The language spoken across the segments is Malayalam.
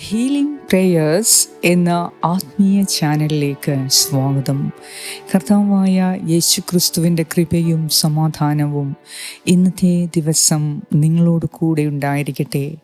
ഹീലിംഗ് പ്രേയേഴ്സ് എന്ന ആത്മീയ ചാനലിലേക്ക് സ്വാഗതം. കർത്താവായ യേശു ക്രിസ്തുവിന്റെ കൃപയും സമാധാനവും ഇന്നത്തെ ദിവസം നിങ്ങളോട് കൂടെ ഉണ്ടായിരിക്കട്ടെ.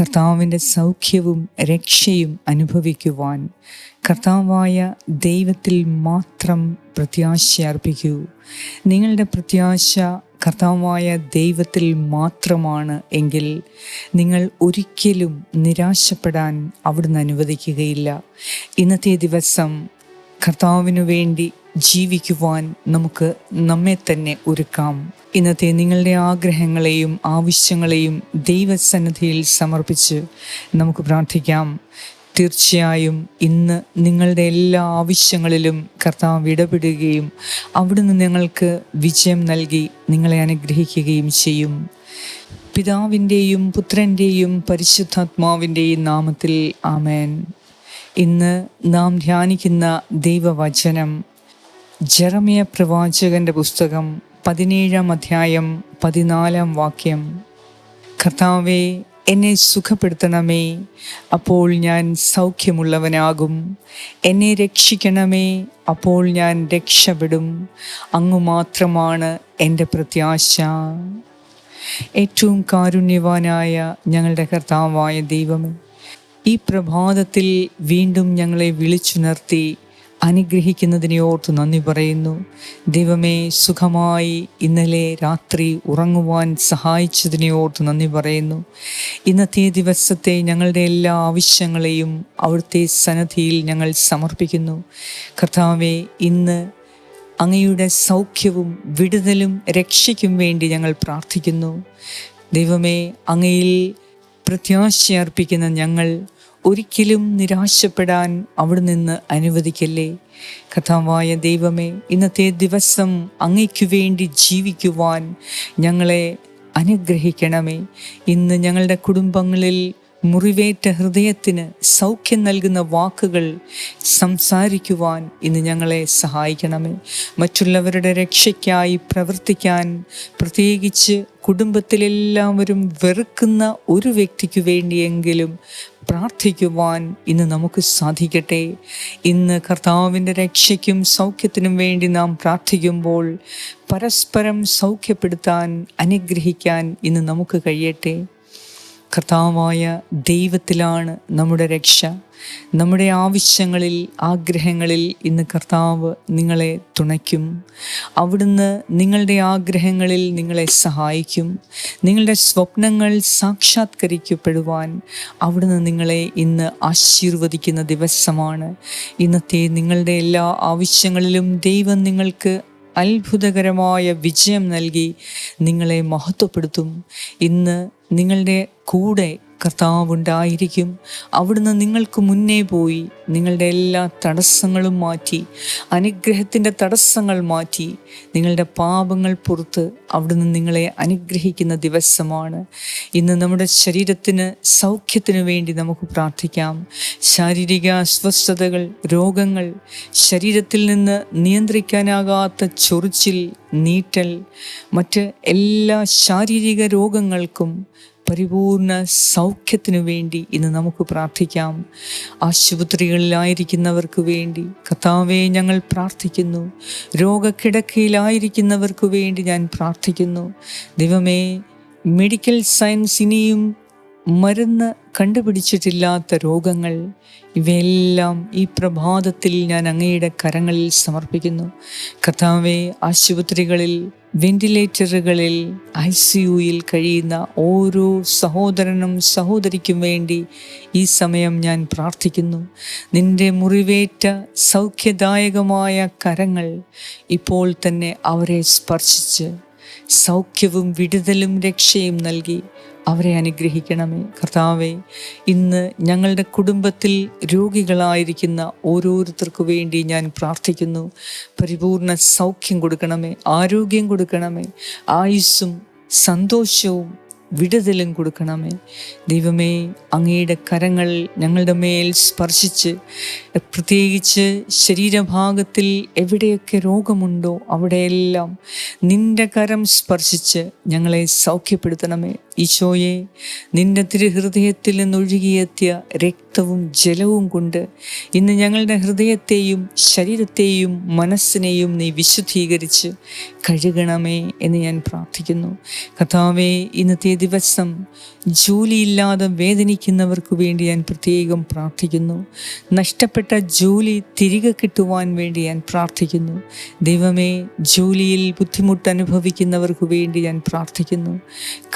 കർത്താവിന്റെ സൗഖ്യവും രക്ഷയും അനുഭവിക്കുവാൻ കർത്താവായ ദൈവത്തിൽ മാത്രം പ്രത്യാശ അർപ്പിക്കൂ നിങ്ങളുടെ പ്രത്യാശ കർത്താവായ ദൈവത്തിൽ മാത്രമാണ് എങ്കിൽ നിങ്ങൾ ഒരിക്കലും നിരാശപ്പെടാൻ അവിടുന്ന് അനുവദിക്കുകയില്ല. ഇന്നത്തെ ദിവസം കർത്താവിനു വേണ്ടി ജീവിക്കുവാൻ നമുക്ക് നമ്മെ തന്നെ ഒരുക്കാം. ഇന്നത്തെ നിങ്ങളുടെ ആഗ്രഹങ്ങളെയും ആവശ്യങ്ങളെയും ദൈവസന്നിധിയിൽ സമർപ്പിച്ച് നമുക്ക് പ്രാർത്ഥിക്കാം. തീർച്ചയായും ഇന്ന് നിങ്ങളുടെ എല്ലാ ആവശ്യങ്ങളിലും കർത്താവ് ഇടപെടുകയും അവിടുന്ന് നിങ്ങൾക്ക് വിജയം നൽകി നിങ്ങളെ അനുഗ്രഹിക്കുകയും ചെയ്യും. പിതാവിന്റെയും പുത്രന്റെയും പരിശുദ്ധാത്മാവിന്റെയും നാമത്തിൽ ആമേൻ. ഇന്ന് നാം ധ്യാനിക്കുന്ന ദൈവവചനം ജറമിയ പ്രവാചകന്റെ പുസ്തകം പതിനേഴാം അധ്യായം പതിനാലാം വാക്യം. കർത്താവെ എന്നെ സുഖപ്പെടുത്തണമേ. അപ്പോൾ ഞാൻ സൗഖ്യമുള്ളവനാകും. എന്നെ രക്ഷിക്കണമേ. അപ്പോൾ ഞാൻ രക്ഷപ്പെടും. അങ്ങു മാത്രമാണ് എന്റെ പ്രത്യാശ. ഏറ്റവും കാരുണ്യവാനായ ഞങ്ങളുടെ കർത്താവായ ദൈവമേ ഈ പ്രഭാതത്തിൽ വീണ്ടും ഞങ്ങളെ വിളിച്ചുണർത്തി അനുഗ്രഹിക്കുന്നതിനെ ഓർത്ത് നന്ദി പറയുന്നു. ദൈവമേ സുഖമായി ഇന്നലെ രാത്രി ഉറങ്ങുവാൻ സഹായിച്ചതിനെ ഓർത്ത് നന്ദി പറയുന്നു. ഇന്നത്തെ ദിവസത്തെ ഞങ്ങളുടെ എല്ലാ ആവശ്യങ്ങളെയും അവിടുത്തെ സന്നദ്ധിയിൽ ഞങ്ങൾ സമർപ്പിക്കുന്നു. കർത്താവെ ഇന്ന് അങ്ങയുടെ സൗഖ്യവും വിടുതലും രക്ഷയ്ക്കും വേണ്ടി ഞങ്ങൾ പ്രാർത്ഥിക്കുന്നു. ദൈവമേ അങ്ങയിൽ പ്രത്യാശയർപ്പിക്കുന്ന ഞങ്ങൾ ഒരിക്കലും നിരാശപ്പെടാൻ അവിടെ നിന്ന് അനുവദിക്കല്ലേ? കഥാവായ ദൈവമേ ഇന്നത്തെ ദിവസം അങ്ങയ്ക്കു വേണ്ടി ജീവിക്കുവാൻ ഞങ്ങളെ അനുഗ്രഹിക്കണമേ. ഇന്ന് ഞങ്ങളുടെ കുടുംബങ്ങളിൽ മുറിവേറ്റ ഹൃദയത്തിന് സൗഖ്യം നൽകുന്ന വാക്കുകൾ സംസാരിക്കുവാൻ ഇന്ന് ഞങ്ങളെ സഹായിക്കണമേ. മറ്റുള്ളവരുടെ രക്ഷയ്ക്കായി പ്രവർത്തിക്കാൻ പ്രത്യേകിച്ച് കുടുംബത്തിലെല്ലാവരും വെറുക്കുന്ന ഒരു വ്യക്തിക്ക് വേണ്ടിയെങ്കിലും പ്രാർത്ഥിക്കുവാൻ ഇന്ന് നമുക്ക് സാധിക്കട്ടെ. ഇന്ന് കർത്താവിന്റെ രക്ഷയ്ക്കും സൗഖ്യത്തിനും വേണ്ടി നാം പ്രാർത്ഥിക്കുമ്പോൾ പരസ്പരം സൗഖ്യപ്പെടുത്താൻ അനുഗ്രഹിക്കാൻ ഇന്ന് നമുക്ക് കഴിയട്ടെ. കർത്താവായ ദൈവത്തിലാണ് നമ്മുടെ രക്ഷ. നമ്മുടെ ആവശ്യങ്ങളിൽ ആഗ്രഹങ്ങളിൽ ഇന്ന് കർത്താവ് നിങ്ങളെ തുണയ്ക്കും. അവിടുന്ന് നിങ്ങളുടെ ആഗ്രഹങ്ങളിൽ നിങ്ങളെ സഹായിക്കും. നിങ്ങളുടെ സ്വപ്നങ്ങൾ സാക്ഷാത്കരിക്കപ്പെടുവാൻ അവിടുന്ന് നിങ്ങളെ ഇന്ന് ആശീർവദിക്കുന്ന ദിവസമാണ്. ഇന്നത്തെ നിങ്ങളുടെ എല്ലാ ആവശ്യങ്ങളിലും ദൈവം നിങ്ങൾക്ക് അത്ഭുതകരമായ വിജയം നൽകി നിങ്ങളെ മഹത്വപ്പെടുത്തും. ഇന്ന് നിങ്ങളുടെ കൂടെ കർത്താവുണ്ടായിരിക്കും. അവിടുന്ന് നിങ്ങൾക്ക് മുന്നേ പോയി നിങ്ങളുടെ എല്ലാ തടസ്സങ്ങളും മാറ്റി അനുഗ്രഹത്തിന്റെ തടസ്സങ്ങൾ മാറ്റി നിങ്ങളുടെ പാപങ്ങൾ പുറത്ത് അവിടുന്ന് നിങ്ങളെ അനുഗ്രഹിക്കുന്ന ദിവസമാണ്. ഇന്ന് നമ്മുടെ ശരീരത്തിന് സൗഖ്യത്തിന് വേണ്ടി നമുക്ക് പ്രാർത്ഥിക്കാം. ശാരീരിക അസ്വസ്ഥതകൾ രോഗങ്ങൾ ശരീരത്തിൽ നിന്ന് നിയന്ത്രിക്കാനാകാത്ത ചൊറിച്ചിൽ നീറ്റൽ മറ്റ് എല്ലാ ശാരീരിക രോഗങ്ങൾക്കും പരിപൂർണ സൗഖ്യത്തിനു വേണ്ടി ഇന്ന് നമുക്ക് പ്രാർത്ഥിക്കാം. ആശുപത്രികളിലായിരിക്കുന്നവർക്ക് വേണ്ടി കർത്താവെ ഞങ്ങൾ പ്രാർത്ഥിക്കുന്നു. രോഗക്കിടക്കയിലായിരിക്കുന്നവർക്ക് വേണ്ടി ഞാൻ പ്രാർത്ഥിക്കുന്നു. ദൈവമേ മെഡിക്കൽ സയൻസ് ഇനിയും മരുന്ന് കണ്ടുപിടിച്ചിട്ടില്ലാത്ത രോഗങ്ങൾ ഇവയെല്ലാം ഈ പ്രഭാതത്തിൽ ഞാൻ അങ്ങയുടെ കരങ്ങളിൽ സമർപ്പിക്കുന്നു. കർത്താവെ ആശുപത്രികളിൽ വെന്റിലേറ്ററുകളിൽ ഐ സി യുയിൽ കഴിയുന്ന ഓരോ സഹോദരനും സഹോദരിക്കും വേണ്ടി ഈ സമയം ഞാൻ പ്രാർത്ഥിക്കുന്നു. നിന്റെ മുറിവേറ്റ സൗഖ്യദായകമായ കരങ്ങൾ ഇപ്പോൾ തന്നെ അവരെ സ്പർശിച്ച് സൗഖ്യവും വിടുതലും രക്ഷയും നൽകി അവരെ അനുഗ്രഹിക്കണമേ. കർത്താവെ ഇന്ന് ഞങ്ങളുടെ കുടുംബത്തിൽ രോഗികളായിരിക്കുന്ന ഓരോരുത്തർക്കു വേണ്ടി ഞാൻ പ്രാർത്ഥിക്കുന്നു. പരിപൂർണ സൗഖ്യം കൊടുക്കണമേ ആരോഗ്യം കൊടുക്കണമേ ആയുസ്സും സന്തോഷവും വിടുതലും കൊടുക്കണമേ. ദൈവമേ അങ്ങയുടെ കരങ്ങൾ ഞങ്ങളുടെ മേൽ സ്പർശിച്ച് പ്രത്യേകിച്ച് ശരീരഭാഗത്തിൽ എവിടെയൊക്കെ രോഗമുണ്ടോ അവിടെയെല്ലാം നിന്റെ കരം സ്പർശിച്ച് ഞങ്ങളെ സൗഖ്യപ്പെടുത്തണമേ. ഈശോയെ നിന്റെ തിരുഹൃദയത്തിൽ നിന്നൊഴുകിയെത്തിയ രക്തവും ജലവും കൊണ്ട് ഇന്ന് ഞങ്ങളുടെ ഹൃദയത്തെയും ശരീരത്തെയും മനസ്സിനെയും നീ വിശുദ്ധീകരിച്ച് കഴുകണമേ എന്ന് ഞാൻ പ്രാർത്ഥിക്കുന്നു. കഥാവേ ഇന്നത്തെ ദിവസം ജോലിയില്ലാതെ വേദനിക്കുന്നവർക്ക് വേണ്ടി ഞാൻ പ്രത്യേകം പ്രാർത്ഥിക്കുന്നു. നഷ്ടപ്പെട്ട ജോലി തിരികെ കിട്ടുവാൻ വേണ്ടി ഞാൻ പ്രാർത്ഥിക്കുന്നു. ദൈവമേ ജോലിയിൽ ബുദ്ധിമുട്ട് അനുഭവിക്കുന്നവർക്ക് വേണ്ടി ഞാൻ പ്രാർത്ഥിക്കുന്നു.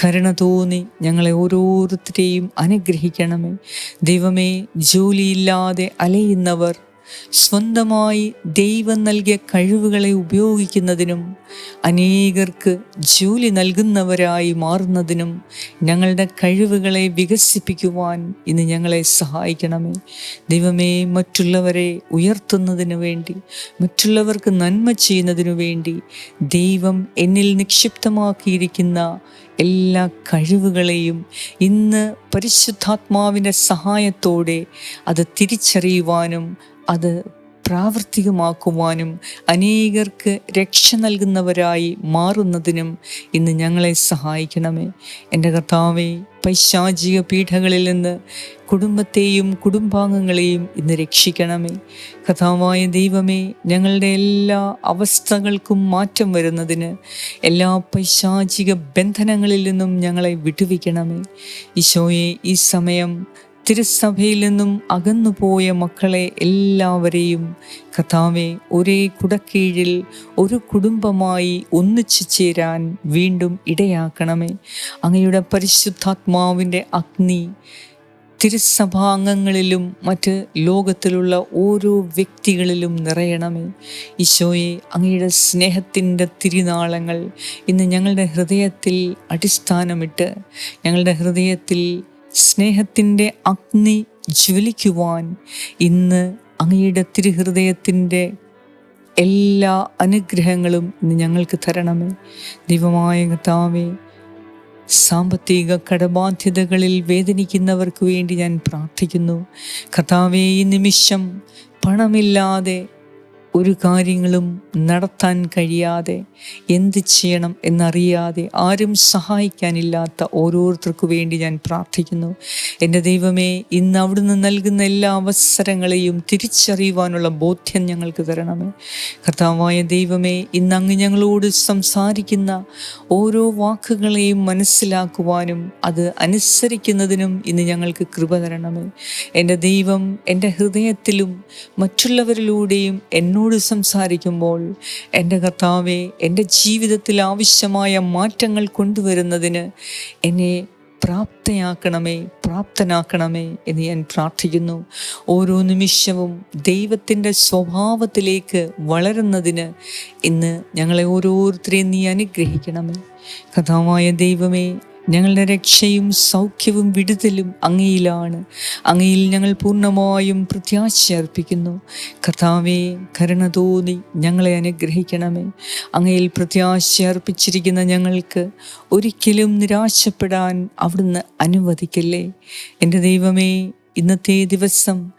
കരുണ തോന്നി. ഞങ്ങളെ ഓരോരുത്തരെയും അനുഗ്രഹിക്കണമേ. ദൈവമേ ജോലിയില്ലാതെ അലയുന്നവർ സ്വന്തമായി ദൈവം നൽകിയ കഴിവുകളെ ഉപയോഗിക്കുന്നതിനും അനേകർക്ക് ജോലി നൽകുന്നവരായി മാറുന്നതിനും ഞങ്ങളുടെ കഴിവുകളെ വികസിപ്പിക്കുവാൻ ഇന്ന് ഞങ്ങളെ സഹായിക്കണമേ. ദൈവമേ മറ്റുള്ളവരെ ഉയർത്തുന്നതിനു വേണ്ടി മറ്റുള്ളവർക്ക് നന്മ ചെയ്യുന്നതിനു വേണ്ടി ദൈവം എന്നിൽ നിക്ഷിപ്തമാക്കിയിരിക്കുന്ന എല്ലാ കഴിവുകളെയും ഇന്ന് പരിശുദ്ധാത്മാവിന്റെ സഹായത്തോടെ അത് തിരിച്ചറിയുവാനും അത് പ്രാവർത്തികമാക്കുവാനും അനേകർക്ക് രക്ഷ നൽകുന്നവരായി മാറുന്നതിനും ഇന്ന് ഞങ്ങളെ സഹായിക്കണമേ. എന്റെ കർത്താവെ പൈശാചിക പീഠകളിൽ നിന്ന് കുടുംബത്തെയും കുടുംബാംഗങ്ങളെയും ഇന്ന് രക്ഷിക്കണമേ. കഥാവായ ദൈവമേ ഞങ്ങളുടെ എല്ലാ അവസ്ഥകൾക്കും മാറ്റം വരുന്നതിന് എല്ലാ പൈശാചിക ബന്ധനങ്ങളിൽ നിന്നും ഞങ്ങളെ വിടുവിക്കണമേ. ഈശോയെ ഈ സമയം തിരുസഭയിൽ നിന്നും അകന്നുപോയ മക്കളെ എല്ലാവരെയും കഥാവെ ഒരേ കുടക്കീഴിൽ ഒരു കുടുംബമായി ഒന്നിച്ചു ചേരാൻ വീണ്ടും ഇടയാക്കണമേ. അങ്ങയുടെ പരിശുദ്ധാത്മാവിന്റെ അഗ്നി തിരുസഭാംഗങ്ങളിലും മറ്റ് ലോകത്തിലുള്ള ഓരോ വ്യക്തികളിലും നിറയണമേ. ഈശോയെ അങ്ങയുടെ സ്നേഹത്തിന്റെ തിരുനാളങ്ങൾ ഇന്ന് ഞങ്ങളുടെ ഹൃദയത്തിൽ അടിസ്ഥാനമിട്ട് ഞങ്ങളുടെ ഹൃദയത്തിൽ സ്നേഹത്തിന്റെ അഗ്നി ജ്വലിക്കുവാൻ ഇന്ന് അങ്ങയുടെ തിരുഹൃദയത്തിന്റെ എല്ലാ അനുഗ്രഹങ്ങളും ഇന്ന് ഞങ്ങൾക്ക് തരണമേ. ദൈവമായ കർത്താവേ സാമ്പത്തിക കടബാധ്യതകളിൽ വേദനിക്കുന്നവർക്ക് വേണ്ടി ഞാൻ പ്രാർത്ഥിക്കുന്നു. കർത്താവേ ഈ നിമിഷം പണമില്ലാതെ ഒരു കാര്യങ്ങളും നടത്താൻ കഴിയാതെ എന്ത് ചെയ്യണം എന്നറിയാതെ ആരും സഹായിക്കാനില്ലാത്ത ഓരോരുത്തർക്കു വേണ്ടി ഞാൻ പ്രാർത്ഥിക്കുന്നു. എന്റെ ദൈവമേ ഇന്ന് അവിടുന്ന് നൽകുന്ന എല്ലാ അവസരങ്ങളെയും തിരിച്ചറിയുവാനുള്ള ബോധ്യം ഞങ്ങൾക്ക് തരണമേ. കർത്താവായ ദൈവമേ ഇന്ന് അങ്ങ് ഞങ്ങളോട് സംസാരിക്കുന്ന ഓരോ വാക്കുകളെയും മനസ്സിലാക്കുവാനും അത് അനുസരിക്കുന്നതിനും ഇന്ന് ഞങ്ങൾക്ക് കൃപ തരണമേ. എന്റെ ദൈവം എന്റെ ഹൃദയത്തിലും മറ്റുള്ളവരിലൂടെയും എന്നോട് സംസാരിക്കുമ്പോൾ എന്റെ കർത്താവെ എന്റെ ജീവിതത്തിൽ ആവശ്യമായ മാറ്റങ്ങൾ കൊണ്ടുവരുന്നതിന് എന്നെ പ്രാപ്തയാക്കണമേ പ്രാപ്തനാക്കണമേ എന്ന് ഞാൻ പ്രാർത്ഥിക്കുന്നു. ഓരോ നിമിഷവും ദൈവത്തിന്റെ സ്വഭാവത്തിലേക്ക് വളരുന്നതിന് ഇന്ന് ഞങ്ങളെ ഓരോരുത്തരെയും നീ അനുഗ്രഹിക്കണമേ. കഥാവായ ദൈവമേ ഞങ്ങളുടെ രക്ഷയും സൗഖ്യവും വിടുതലും അങ്ങയിലാണ്. അങ്ങയിൽ ഞങ്ങൾ പൂർണമായും പ്രത്യാശ അർപ്പിക്കുന്നു. കർത്താവേ കരുണ തോന്നി ഞങ്ങളെ അനുഗ്രഹിക്കണമേ. അങ്ങയിൽ പ്രത്യാശ അർപ്പിച്ചിരിക്കുന്ന ഞങ്ങൾക്ക് ഒരിക്കലും നിരാശപ്പെടാൻ അവിടുന്ന് അനുവദിക്കല്ലേ? എന്റെ ദൈവമേ ഇന്നത്തെ ദിവസം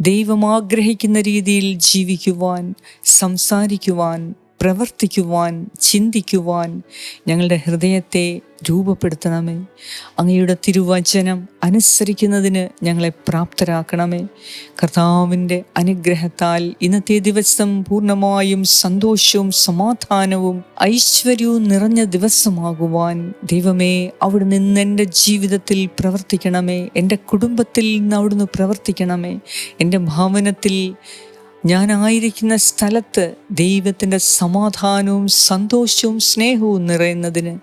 ദൈവം ആഗ്രഹിക്കുന്ന രീതിയിൽ ജീവിക്കുവാൻ സംസാരിക്കുവാൻ പ്രവർത്തിക്കുവാൻ ചിന്തിക്കുവാൻ ഞങ്ങളുടെ ഹൃദയത്തെ രൂപപ്പെടുത്തണമേ. അങ്ങയുടെ തിരുവചനം അനുസരിക്കുന്നതിന് ഞങ്ങളെ പ്രാപ്തരാക്കണമേ. കർത്താവിന്റെ അനുഗ്രഹത്താൽ ഇന്നത്തെ ദിവസം പൂർണമായും സന്തോഷവും സമാധാനവും ഐശ്വര്യവും നിറഞ്ഞ ദിവസമാകുവാൻ ദൈവമേ അവിടെ നിന്ന് എന്റെ ജീവിതത്തിൽ പ്രവർത്തിക്കണമേ. എന്റെ കുടുംബത്തിൽ നിന്ന് അവിടുന്ന് പ്രവർത്തിക്കണമേ. എന്റെ ഭവനത്തിൽ ഞാനായിരിക്കുന്ന സ്ഥലത്ത് ദൈവത്തിന്റെ സമാധാനവും സന്തോഷവും സ്നേഹവും നിറയുന്നതിന്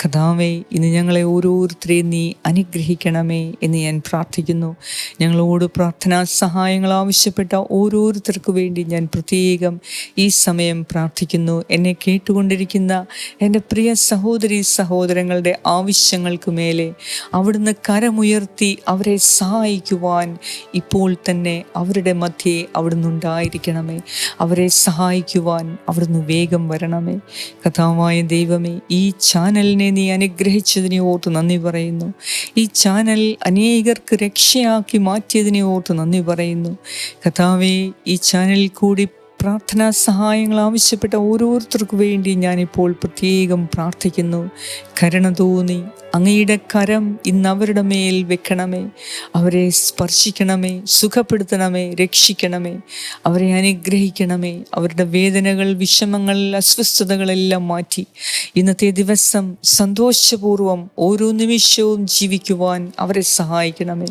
കഥാവേ ഇന്ന് ഞങ്ങളെ ഓരോരുത്തരെയും നീ അനുഗ്രഹിക്കണമേ എന്ന് ഞാൻ പ്രാർത്ഥിക്കുന്നു. ഞങ്ങളോട് പ്രാർത്ഥനാ സഹായങ്ങൾ ആവശ്യപ്പെട്ട ഓരോരുത്തർക്കു വേണ്ടി ഞാൻ പ്രത്യേകം ഈ സമയം പ്രാർത്ഥിക്കുന്നു. എന്നെ കേട്ടുകൊണ്ടിരിക്കുന്ന എന്റെ പ്രിയ സഹോദരി സഹോദരങ്ങളുടെ ആവശ്യങ്ങൾക്ക് മേലെ അവിടുന്ന് കരമുയർത്തി അവരെ സഹായിക്കുവാൻ ഇപ്പോൾ തന്നെ അവരുടെ മധ്യേ അവിടുന്ന് ഉണ്ടായിരിക്കണമേ അവരെ സഹായിക്കുവാൻ അവിടുന്ന് വേഗം വരണമേ. കഥാവായ ദൈവമേ ഈ ചാനലിനെ നീ അനുഗ്രഹിച്ചതിനെ ഓർത്ത് നന്ദി പറയുന്നു. ഈ ചാനൽ അനേകർക്ക് രക്ഷയാക്കി മാറ്റിയതിനെ ഓർത്ത് നന്ദി പറയുന്നു. കഥാവേ ഈ ചാനലിൽ കൂടി പ്രാർത്ഥനാ സഹായങ്ങൾ ആവശ്യപ്പെട്ട ഓരോരുത്തർക്കു വേണ്ടി ഞാനിപ്പോൾ പ്രത്യേകം പ്രാർത്ഥിക്കുന്നു. കരുണ തോന്നി അങ്ങയുടെ കരം ഇന്ന് അവരുടെ മേൽ വെക്കണമേ. അവരെ സ്പർശിക്കണമേ സുഖപ്പെടുത്തണമേ രക്ഷിക്കണമേ. അവരെ അനുഗ്രഹിക്കണമേ. അവരുടെ വേദനകൾ വിഷമങ്ങൾ അസ്വസ്ഥതകളെല്ലാം മാറ്റി. ഇന്നത്തെ ദിവസം സന്തോഷപൂർവം ഓരോ നിമിഷവും ജീവിക്കുവാൻ അവരെ സഹായിക്കണമേ.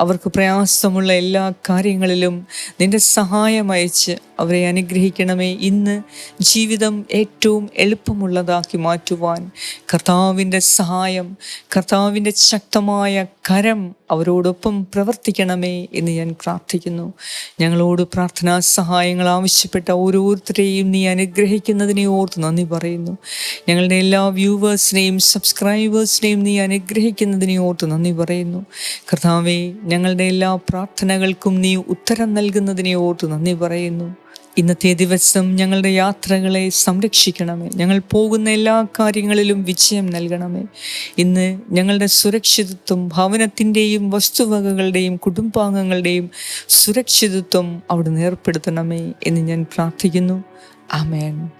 അവർക്ക് പ്രയാസമുള്ള എല്ലാ കാര്യങ്ങളിലും നിന്റെ സഹായം അയച്ച് അവരെ അനുഗ്രഹിക്കണമേ. ഇന്ന് ജീവിതം ഏറ്റവും എളുപ്പമുള്ളതാക്കി മാറ്റുവാൻ കർത്താവിന്റെ സഹായം കർത്താവിന്റെ ശക്തമായ കരം അവരോടൊപ്പം പ്രവർത്തിക്കണമേ എന്ന് ഞാൻ പ്രാർത്ഥിക്കുന്നു. ഞങ്ങളോട് പ്രാർത്ഥനാ സഹായങ്ങൾ ആവശ്യപ്പെട്ട ഓരോരുത്തരെയും നീ അനുഗ്രഹിക്കുന്നതിനെ ഓർത്ത് നന്ദി പറയുന്നു. ഞങ്ങളുടെ എല്ലാ വ്യൂവേഴ്സിനെയും സബ്സ്ക്രൈബേഴ്സിനെയും നീ അനുഗ്രഹിക്കുന്നതിനെ ഓർത്ത് നന്ദി പറയുന്നു. കർത്താവെ ഞങ്ങളുടെ എല്ലാ പ്രാർത്ഥനകൾക്കും നീ ഉത്തരം നൽകുന്നതിനെ ഓർത്ത് നന്ദി പറയുന്നു. ഇന്നത്തെ ദിവസം ഞങ്ങളുടെ യാത്രകളെ സംരക്ഷിക്കണമേ. ഞങ്ങൾ പോകുന്ന എല്ലാ കാര്യങ്ങളിലും വിജയം നൽകണമേ. ഇന്ന് ഞങ്ങളുടെ സുരക്ഷിതത്വം ഭവനത്തിന്റെയും വസ്തുവകകളുടെയും കുടുംബാംഗങ്ങളുടെയും സുരക്ഷിതത്വം അവിടെ ഏർപ്പെടുത്തണമേ എന്ന് ഞാൻ പ്രാർത്ഥിക്കുന്നു. ആമേൻ.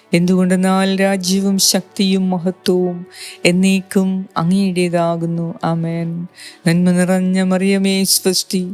എന്തുകൊണ്ടെന്നാൽ രാജ്യവും ശക്തിയും മഹത്വവും എന്നേക്കും അങ്ങയുടേതാകുന്നു. ആമേൻ. നന്മ നിറഞ്ഞ മറിയമേ സ്വസ്തി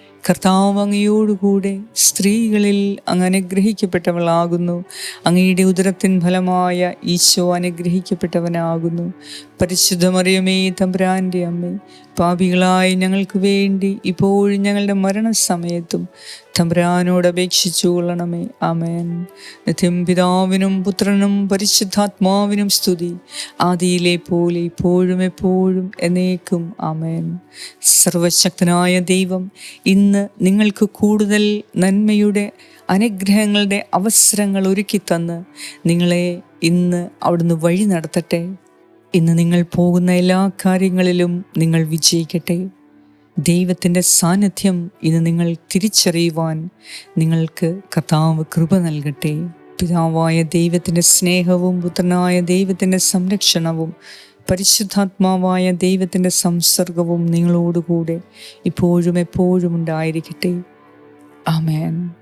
കർത്താവ് അങ്ങയോടുകൂടെ സ്ത്രീകളിൽ അങ്ങ് അനുഗ്രഹിക്കപ്പെട്ടവളാകുന്നു. അങ്ങയുടെ ഉദരത്തിൻ ഫലമായ ഈശോ അനുഗ്രഹിക്കപ്പെട്ടവനാകുന്നു. പരിശുദ്ധമറിയമേ തമ്പുരാന്റെ അമ്മ പാപികളായി ഞങ്ങൾക്ക് വേണ്ടി ഇപ്പോഴും ഞങ്ങളുടെ മരണസമയത്തും തമ്പുരാനോട് അപേക്ഷിച്ചു കൊള്ളണമേ. അമേൻ നിത്യം പിതാവിനും പുത്രനും പരിശുദ്ധാത്മാവിനും സ്തുതി. ആദിയിലെ പോലെ ഇപ്പോഴും എപ്പോഴും എന്നേക്കും അമേൻ സർവശക്തനായ ദൈവം ഇന്ന് നിങ്ങൾക്ക് കൂടുതൽ നന്മയുടെ അനുഗ്രഹങ്ങളുടെ അവസരങ്ങൾ ഒരുക്കി തന്ന് നിങ്ങളെ ഇന്ന് അവിടുന്ന് വഴി നടത്തട്ടെ. ഇന്ന് നിങ്ങൾ പോകുന്ന എല്ലാ കാര്യങ്ങളിലും നിങ്ങൾ വിജയിക്കട്ടെ. ദൈവത്തിന്റെ സാന്നിധ്യം ഇന്ന് നിങ്ങൾ തിരിച്ചറിയുവാൻ നിങ്ങൾക്ക് കർത്താവ് കൃപ നൽകട്ടെ. പിതാവായ ദൈവത്തിന്റെ സ്നേഹവും പുത്രനായ ദൈവത്തിന്റെ സംരക്ഷണവും പരിശുദ്ധാത്മാവായ ദൈവത്തിന്റെ സംസർഗവും നിങ്ങളോടുകൂടെ ഇപ്പോഴും എപ്പോഴും ഉണ്ടായിരിക്കട്ടെ. ആമേൻ.